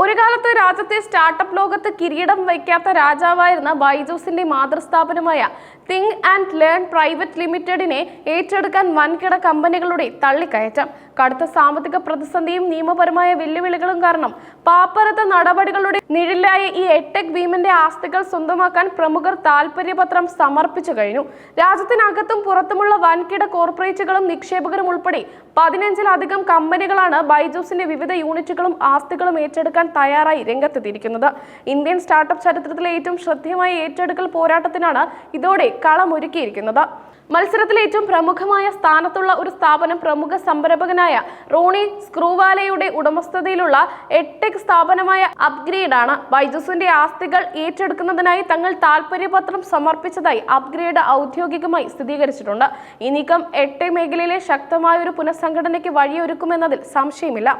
ഒരു കാലത്ത് രാജ്യത്തെ സ്റ്റാർട്ടപ്പ് ലോകത്ത് കിരീടം വയ്ക്കാത്ത രാജാവായിരുന്ന ബൈജൂസിന്റെ മാതൃസ്ഥാപനമായ തിങ് ആൻഡ് ലേൺ പ്രൈവറ്റ് ലിമിറ്റഡിനെ ഏറ്റെടുക്കാൻ വൻകിട കമ്പനികളുടെ തള്ളിക്കയറ്റം. കടുത്ത സാമ്പത്തിക പ്രതിസന്ധിയും നിയമപരമായ വെല്ലുവിളികളും കാരണം പാപ്പരത്ത നടപടികളുടെ നിഴലായ ഈ എട്ടെക് ഭീമന്റെ ആസ്തികൾ സ്വന്തമാക്കാൻ പ്രമുഖർ താൽപര്യപത്രം സമർപ്പിച്ചു കഴിഞ്ഞു. രാജ്യത്തിനകത്തും പുറത്തുമുള്ള വൻകിട കോർപ്പറേറ്റുകളും നിക്ഷേപകരും ഉൾപ്പെടെ പതിനഞ്ചിലധികം കമ്പനികളാണ് ബൈജൂസിന്റെ വിവിധ യൂണിറ്റുകളും ആസ്തികളും ഏറ്റെടുക്കാൻ തയ്യാറായി രംഗത്തെത്തിയിരിക്കുന്നത്. ഇന്ത്യൻ സ്റ്റാർട്ടപ്പ് ചരിത്രത്തിലെ ഏറ്റവും ശ്രദ്ധേയമായ ഏറ്റെടുക്കൽ പോരാട്ടത്തിനാണ് ഇതോടെ കളമൊരുക്കിയിരിക്കുന്നത്. മത്സരത്തിൽ ഏറ്റവും പ്രമുഖമായ സ്ഥാനത്തുള്ള ഒരു സ്ഥാപനം പ്രമുഖ സംരംഭകനായ റോണി സ്ക്രൂവാലയുടെ ഉടമസ്ഥതയിലുള്ള എട്ടെക് സ്ഥാപനമായ അപ്ഗ്രേഡ് ആണ് ബൈജൂസിന്റെ ആസ്തികൾ ഏറ്റെടുക്കുന്നതിനായി തങ്ങൾ താൽപര്യപത്രം സമർപ്പിച്ചതായി അപ്ഗ്രേഡ് ഔദ്യോഗികമായി സ്ഥിരീകരിച്ചിട്ടുണ്ട്. ഈ നീക്കം എട്ടെക് മേഖലയിലെ ശക്തമായ ഒരു പുനഃസംഘടനയ്ക്ക് വഴിയൊരുക്കുമെന്നതിൽ സംശയമില്ല.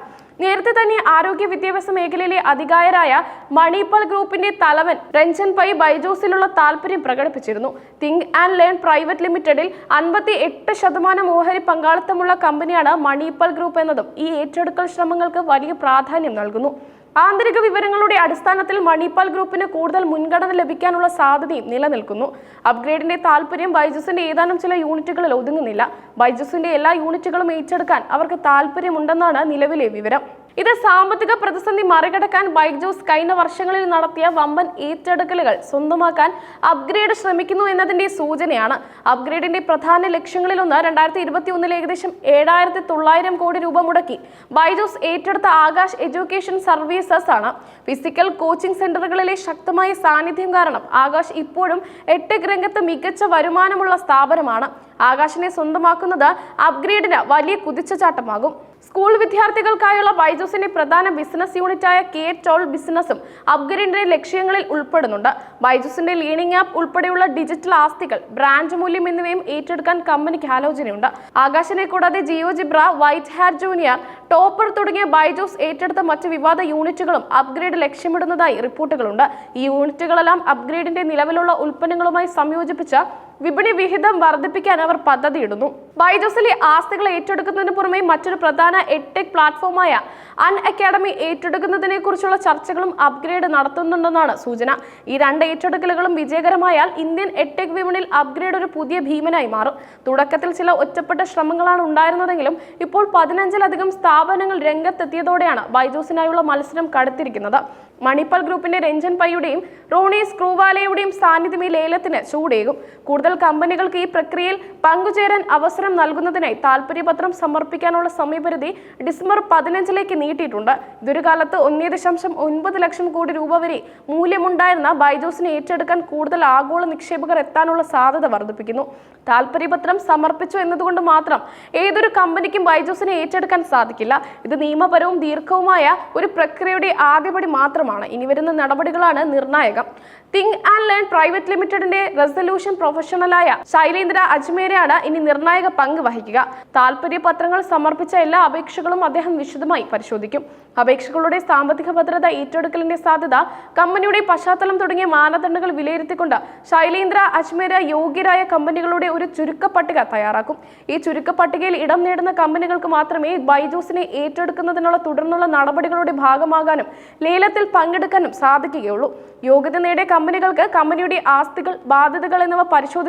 നേരത്തെ തന്നെ ആരോഗ്യ വിദ്യാഭ്യാസ മേഖലയിലെ അധികായരായ മണിപ്പാൽ ഗ്രൂപ്പിന്റെ തലവൻ രഞ്ജൻ പൈ ബൈജോസിലുള്ള താല്പര്യം പ്രകടിപ്പിച്ചിരുന്നു. തിങ്ക് ആൻഡ് ലേൺ പ്രൈവറ്റ് ലിമിറ്റഡിൽ അൻപത്തി എട്ട് ശതമാനം ഓഹരി പങ്കാളിത്തമുള്ള കമ്പനിയാണ് മണിപ്പാൽ ഗ്രൂപ്പ് എന്നതും ഈ ഏറ്റെടുക്കൽ ശ്രമങ്ങൾക്ക് വലിയ പ്രാധാന്യം നൽകുന്നു. ആന്തരിക വിവരങ്ങളുടെ അടിസ്ഥാനത്തിൽ മണിപ്പാൽ ഗ്രൂപ്പിന് കൂടുതൽ മുൻഗണന ലഭിക്കാനുള്ള സാധ്യതയും നിലനിൽക്കുന്നു. അപ്ഗ്രേഡിന്റെ താല്പര്യം ബൈജൂസിന്റെ ഏതാനും ചില യൂണിറ്റുകളിൽ ഒതുങ്ങുന്നില്ല. ബൈജൂസിന്റെ എല്ലാ യൂണിറ്റുകളും ഏറ്റെടുക്കാൻ അവർക്ക് താല്പര്യമുണ്ടെന്നാണ് നിലവിലെ വിവരം. ഇത് സാമ്പത്തിക പ്രതിസന്ധി മറികടക്കാൻ ബൈജൂസ് കഴിഞ്ഞ വർഷങ്ങളിൽ നടത്തിയ വമ്പൻ ഏറ്റെടുക്കലുകൾ സ്വന്തമാക്കാൻ അപ്ഗ്രേഡ് ശ്രമിക്കുന്നു എന്നതിന്റെ സൂചനയാണ്. അപ്ഗ്രേഡിന്റെ പ്രധാന ലക്ഷ്യങ്ങളിലൊന്ന് രണ്ടായിരത്തി ഇരുപത്തി ഒന്നിൽ ഏകദേശം ഏഴായിരത്തി തൊള്ളായിരം കോടി രൂപ മുടക്കി. ബൈജൂസ് ഏറ്റെടുത്ത ആകാശ് എഡ്യൂക്കേഷൻ സർവീസസ് ആണ്. ഫിസിക്കൽ കോച്ചിംഗ് സെന്ററുകളിലെ ശക്തമായ സാന്നിധ്യം കാരണം ആകാശ് ഇപ്പോഴും എട്ടെക് രംഗത്ത് മികച്ച വരുമാനമുള്ള സ്ഥാപനമാണ്. ആകാശിനെ സ്വന്തമാക്കുന്നത് അപ്ഗ്രേഡിന് വലിയ കുതിച്ചുചാട്ടമാകും. സ്കൂൾ വിദ്യാർത്ഥികൾക്കായുള്ള ബൈജൂസിന്റെ പ്രധാന ബിസിനസ് യൂണിറ്റായ കെ ടോൾ ബിസിനസ്സും അപ്ഗ്രേഡിന്റെ ലക്ഷ്യങ്ങളിൽ ഉൾപ്പെടുന്നുണ്ട്. ബൈജൂസിന്റെ ലീണിംഗ് ആപ്പ് ഉൾപ്പെടെയുള്ള ഡിജിറ്റൽ ആസ്തികൾ ബ്രാൻഡ് മൂല്യം എന്നിവയും ഏറ്റെടുക്കാൻ കമ്പനിക്ക് ആലോചനയുണ്ട്. ആകാശിനെ കൂടാതെ GeoGebra White Hat Junior Toppr തുടങ്ങിയ ബൈജൂസ് ഏറ്റെടുത്ത മറ്റ് വിവാദ യൂണിറ്റുകളും അപ്ഗ്രേഡ് ലക്ഷ്യമിടുന്നതായി റിപ്പോർട്ടുകളുണ്ട്. ഈ യൂണിറ്റുകളെല്ലാം അപ്ഗ്രേഡിന്റെ നിലവിലുള്ള ഉൽപ്പന്നങ്ങളുമായി സംയോജിപ്പിച്ച് വിപണി വിഹിതം വർദ്ധിപ്പിക്കാൻ അവർ പദ്ധതിയിടുന്നു. ബൈജൂസിലെ ആസ്തികൾ ഏറ്റെടുക്കുന്നതിന് പുറമെ മറ്റൊരു പ്രധാന എട്ടെക് പ്ലാറ്റ്ഫോമായ അൺ അക്കാഡമി ഏറ്റെടുക്കുന്നതിനെ കുറിച്ചുള്ള ചർച്ചകളും അപ്ഗ്രേഡ് നടത്തുന്നുണ്ടെന്നാണ് സൂചന. ഈ രണ്ട് ഏറ്റെടുക്കലുകളും വിജയകരമായാൽ ഇന്ത്യൻ എട്ടെക് വിപണിയിൽ അപ്ഗ്രേഡ് ഒരു പുതിയ ഭീമനായി മാറും. തുടക്കത്തിൽ ചില ഒറ്റപ്പെട്ട ശ്രമങ്ങളാണ് ഉണ്ടായിരുന്നതെങ്കിലും ഇപ്പോൾ പതിനഞ്ചിലധികം സ്ഥാപനങ്ങൾ രംഗത്തെത്തിയതോടെയാണ് ബൈജോസിനായുള്ള മത്സരം കടുത്തിരിക്കുന്നത്. മണിപ്പാൽ ഗ്രൂപ്പിന്റെ രഞ്ജൻ പയ്യുടെയും റോണി സ്ക്രൂവാലയുടെയും സാന്നിധ്യം ഈ ലേലത്തിന് ചൂടേകും. കൂടുതൽ കമ്പനികൾക്ക് ഈ പ്രക്രിയയിൽ പങ്കുചേരാൻ അവസരം നൽകുന്നതിനായി താൽപര്യപത്രം സമർപ്പിക്കാനുള്ള സമയപരിധി ഡിസംബർ പതിനഞ്ചിലേക്ക് നീട്ടിയിട്ടുണ്ട്. ഇതൊരു കാലത്ത് ഒന്നേ ദശാംശം ഒൻപത് ലക്ഷം കോടി രൂപ വരെ മൂല്യമുണ്ടായിരുന്ന ബൈജോസിനെ ഏറ്റെടുക്കാൻ കൂടുതൽ ആഗോള നിക്ഷേപകർ എത്താനുള്ള സാധ്യത വർദ്ധിപ്പിക്കുന്നു. താൽപര്യപത്രം സമർപ്പിച്ചു എന്നതുകൊണ്ട് മാത്രം ഏതൊരു കമ്പനിക്കും ബൈജോസിനെ ഏറ്റെടുക്കാൻ സാധിക്കില്ല. ഇത് നിയമപരവും ദീർഘവുമായ ഒരു പ്രക്രിയയുടെ ആദ്യപടി മാത്രമാണ്. ഇനി വരുന്ന നടപടികളാണ് നിർണായകം. തിങ് ആൻഡ് ലേൺ പ്രൈവറ്റ് ലിമിറ്റഡിന്റെ റെസൊല്യൂഷൻ പ്രൊഫഷണലായ ശൈലേന്ദ്ര അജ്മേരയാണ് ഇനി നിർണായക പങ്ക് വഹിക്കുക. താൽപര്യപത്രങ്ങൾ സമർപ്പിച്ച എല്ലാ അപേക്ഷകളും അദ്ദേഹം വിശദമായി പരിശോധിക്കും. അപേക്ഷകളുടെ സാമ്പത്തിക ഭദ്രത ഏറ്റെടുക്കലിന്റെ സാധ്യത കമ്പനിയുടെ പശ്ചാത്തലം തുടങ്ങിയ മാനദണ്ഡങ്ങൾ വിലയിരുത്തിക്കൊണ്ട് ശൈലേന്ദ്ര അജ്മേര യോഗ്യരായ കമ്പനികളുടെ ഒരു ചുരുക്കപ്പട്ടിക തയ്യാറാക്കും. ഈ ചുരുക്കപ്പട്ടികയിൽ ഇടം നേടുന്ന കമ്പനികൾക്ക് മാത്രമേ ബൈജൂസിനെ ഏറ്റെടുക്കുന്നതിനുള്ള തുടർന്നുള്ള നടപടികളുടെ ഭാഗമാകാനും ലേലത്തിൽ പങ്കെടുക്കാനും സാധിക്കുകയുള്ളൂ. യോഗ്യത നേടിയ കമ്പനികൾക്ക് കമ്പനിയുടെ ആസ്തികൾ ബാധ്യതകൾ എന്നിവ പരിശോധിച്ച്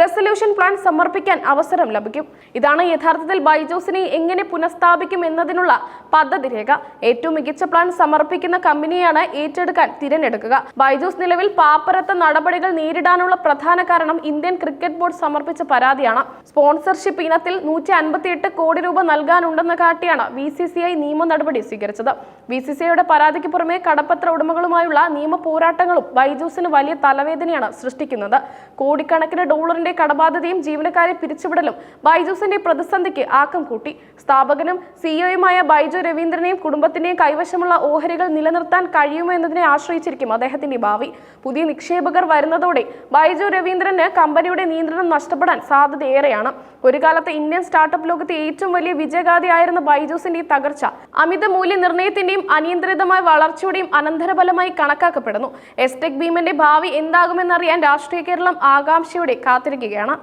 റെസൊല്യൂഷൻ പ്ലാൻ സമർപ്പിക്കാൻ അവസരം ലഭിക്കും. ഇതാണ് യഥാർത്ഥത്തിൽ ബൈജോസിനെ എങ്ങനെ പുനഃസ്ഥാപിക്കും എന്നതിനുള്ള പദ്ധതി രേഖ. ഏറ്റവും മികച്ച പ്ലാൻ സമർപ്പിക്കുന്ന കമ്പനിയാണ് ഏറ്റെടുക്കാൻ തിരഞ്ഞെടുക്കുക. ബൈജോസ് നിലവിൽ പാപ്പരത്ത നടപടികൾ നേരിടാനുള്ള പ്രധാന കാരണം ഇന്ത്യൻ ക്രിക്കറ്റ് ബോർഡ് സമർപ്പിച്ച പരാതിയാണ്. സ്പോൺസർഷിപ്പ് ഇനത്തിൽ നൂറ്റി അൻപത്തിയെട്ട് കോടി രൂപ നൽകാനുണ്ടെന്ന് കാട്ടിയാണ് ബി സി സി ഐ നിയമ നടപടി സ്വീകരിച്ചത്. ബി സി സി ഐയുടെ പരാതിക്ക് പുറമെ കടപ്പത്ര ഉടമകളുമായുള്ള നിയമ പോരാട്ടങ്ങളും ബൈജൂസിന് വലിയ തലവേദനയാണ് സൃഷ്ടിക്കുന്നത്. കോടിക്കണക്കിന് ഡോളറിന്റെ കടബാധ്യതയും ജീവനക്കാരെ പിരിച്ചുവിടലും ബൈജൂസിന്റെ പ്രതിസന്ധിക്ക് ആക്കം കൂട്ടി. സ്ഥാപകനും സിഇഒയുമായ ബൈജു രവീന്ദ്രനെയും കുടുംബത്തിന്റെയും കൈവശമുള്ള ഓഹരികൾ നിലനിർത്താൻ കഴിയുമോ എന്നതിനെ ആശ്രയിച്ചിരിക്കും അദ്ദേഹത്തിന്റെ ഭാവി. പുതിയ നിക്ഷേപകർ വരുന്നതോടെ ബൈജു രവീന്ദ്രന് കമ്പനിയുടെ നിയന്ത്രണം നഷ്ടപ്പെടാൻ സാധ്യതയേറെയാണ്. ഒരു കാലത്ത് ഇന്ത്യൻ സ്റ്റാർട്ടപ്പ് ലോകത്തെ ഏറ്റവും വലിയ വിജയഗാഥയായിരുന്ന ബൈജൂസിന്റെ തകർച്ച. അമിത മൂല്യനിർണയത്തിന്റെയും അനിയന്ത്രിതമായ വളർച്ചയുടെയും അനന്തരഫലമായി കണക്കാക്കപ്പെടുന്നു. എസ്ടെക് ഭീമന്റെ ഭാവി എന്താകുമെന്നറിയാൻ രാഷ്ട്രീയ കേരളം ആകാംക്ഷയോടെ കാത്തിരിക്കുകയാണ്.